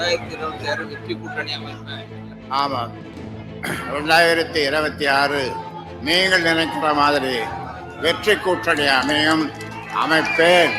ரெண்டாயிரத்தி இருபத்தி ஆறு வெற்றி கூட்டணி அமைப்பேன் ஆமாம். ரெண்டாயிரத்தி இருபத்தி ஆறு நீங்கள் நினைக்கிற மாதிரி வெற்றி கூட்டணி அமையும் அமைப்பேன்.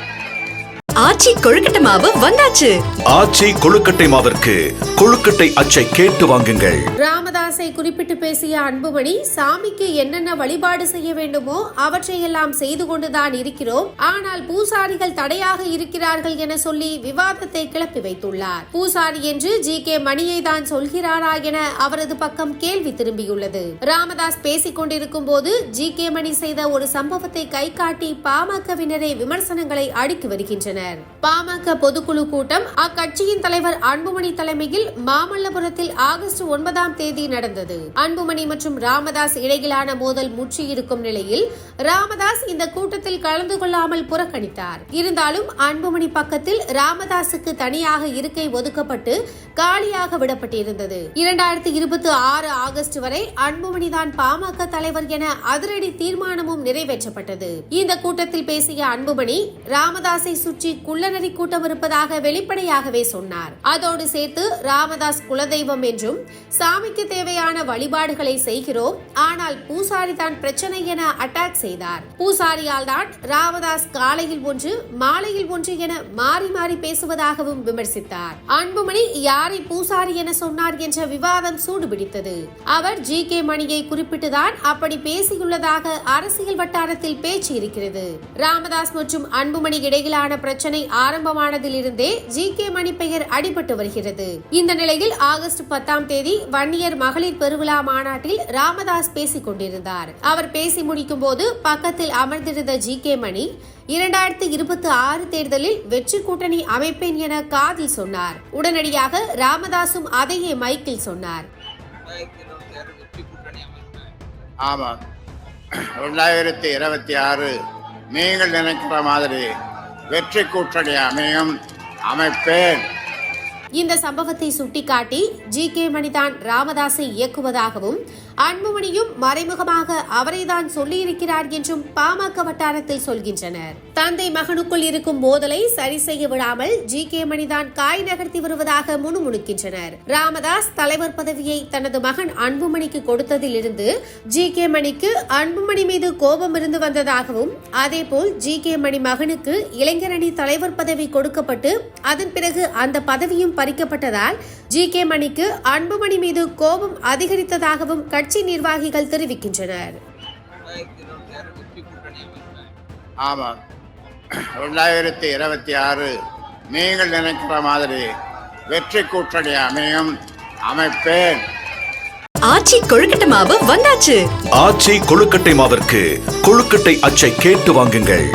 ஆச்சி கொழுக்கட்டை மாவு வந்தாச்சு. ஆச்சி கொழுக்கட்டை மாவிற்கு கொழுக்கட்டை அச்சை கேட்டு வாங்குங்கள். ராமதாஸை குறிப்பிட்டு பேசிய அன்புமணி சாமிக்கு என்னென்ன வழிபாடு செய்ய வேண்டுமோ அவற்றையெல்லாம் செய்து கொண்டுதான் இருக்கிறோம். ஆனால் பூசாரிகள் தடையாக இருக்கிறார்கள் என சொல்லி விவாதத்தை கிளப்பி வைத்துள்ளார். பூசாரி என்று ஜி. கே. மணியை தான் சொல்கிறாரா என அவரது பக்கம் கேள்வி திரும்பியுள்ளது. ராமதாஸ் பேசிக் கொண்டிருக்கும் போது ஜி. கே. மணி செய்த ஒரு சம்பவத்தை கை காட்டி பாமகவினரை விமர்சனங்களை அடுக்கி வருகின்றனர். பாமக பொதுக்குழு கூட்டம் அக்கட்சியின் தலைவர் அன்புமணி தலைமையில் மாமல்லபுரத்தில் ஆகஸ்ட் ஒன்பதாம் தேதி நடந்தது. அன்புமணி மற்றும் ராமதாஸ் இடையிலான மோதல் முற்றியிருக்கும் நிலையில் ராமதாஸ் இந்த கூட்டத்தில் கலந்து கொள்ளாமல் புறக்கணித்தார். இருந்தாலும் அன்புமணி பக்கத்தில் ராமதாசுக்கு தனியாக இருக்கை ஒதுக்கப்பட்டு காலியாக விடப்பட்டிருந்தது. இரண்டாயிரத்தி இருபத்தி ஆறு ஆகஸ்ட் வரை அன்புமணி தான் பாமக தலைவர் என அதிரடி தீர்மானமும் நிறைவேற்றப்பட்டது. இந்த கூட்டத்தில் பேசிய அன்புமணி ராமதாஸை சுற்றி குள்ளநரி கூட்டம் இருப்பதாக வெளிப்படையாகவே சொன்னார். அதோடு சேர்த்து ராமதாஸ் குலதெய்வம் என்றும் சாமிக்கு தேவையான வழிபாடுகளை செய்கிறோம் ஆனால் பூசாரி தான் பிரச்சனை என அட்டாக் செய்தார். பூசாரியால் தான் ராமதாஸ் காலையில் ஒன்று மாலையில் ஒன்று என மாறி மாறி பேசுவதாகவும் விமர்சித்தார். அன்புமணி யாரை பூசாரி என சொன்னார் என்ற விவாதம் சூடுபிடித்தது. அவர் ஜி கே மணியை குறிப்பிட்டுதான் அப்படி பேசியுள்ளதாக அரசியல் வட்டாரத்தில் பேச்சு இருக்கிறது. ராமதாஸ் மற்றும் அன்புமணி இடையிலான பிரச்சனை பிரச்சனை ஆரம்பமானதிலிருந்தே ஜி கே மணி பெயர் அடிபட்டு வருகிறது. இந்த நிலையில் ஆகஸ்ட் பத்தாம் தேதி வன்னியர் மகளிர் பெருவிழா மாநாட்டில் ராமதாஸ் பேசிக் கொண்டிருந்தார். அவர் பேசி முடிக்கும் போது பக்கத்தில் அமர்ந்திருந்த ஜி கே மணி இரண்டாயிரத்தி இருபத்தி ஆறு தேர்தலில் வெற்றி கூட்டணி அமைப்பேன் என காதில் சொன்னார். உடனடியாக ராமதாசும் அதையே மைக்கில் சொன்னார். ரெண்டாயிரத்தி ஆமாம். ரெண்டாயிரத்தி இருபத்தி ஆறு நீங்கள் நினைக்கிற மாதிரி வெற்றி கூட்டணி அமையும் அமைப்பேன் இந்த சம்பவத்தை சுட்டிக்காட்டி ஜி கே மணிதான் ராமதாஸை இயக்குவதாகவும் அன்புமணியும் மறைமுகமாக அவரைதான் சொல்லியிருக்கிறார் என்றும் பாமக வட்டாரத்தில் சொல்கின்றனர். தந்தை மகனுக்குள் இருக்கும் மோதலை சரி செய்ய விடாமல் ஜி கே மணிதான் காய் நகர்த்தி வருவதாக முணுமுணுக்கின்றனர். ராமதாஸ் தலைவர் பதவியை தனது மகன் அன்புமணிக்கு கொடுத்ததிலிருந்து ஜி கே மணிக்கு அன்புமணி மீது கோபம் இருந்து வந்ததாகவும் அதேபோல் ஜி கே மணி மகனுக்கு இளைஞரணி தலைவர் பதவி கொடுக்கப்பட்டு அதன் பிறகு அந்த பதவியும் பறிக்கப்பட்டதால் ஜி கே மணிக்கு அன்புமணி மீது கோபம் அதிகரித்ததாகவும் கட்சி நிர்வாகிகள் தெரிவிக்கின்றனர். ஆமாம் ரெண்டாயிரத்தி இருபத்தி ஆறு நீங்கள் நினைக்கிற மாதிரி வெற்றி கூட்டணி அமையும் அமைப்பேன். ஆச்சி கொழுக்கட்டை மாவு வந்தாச்சு. ஆச்சி கொழுக்கட்டை மாவிற்கு கொழுக்கட்டை அச்சை கேட்டு வாங்குங்கள்.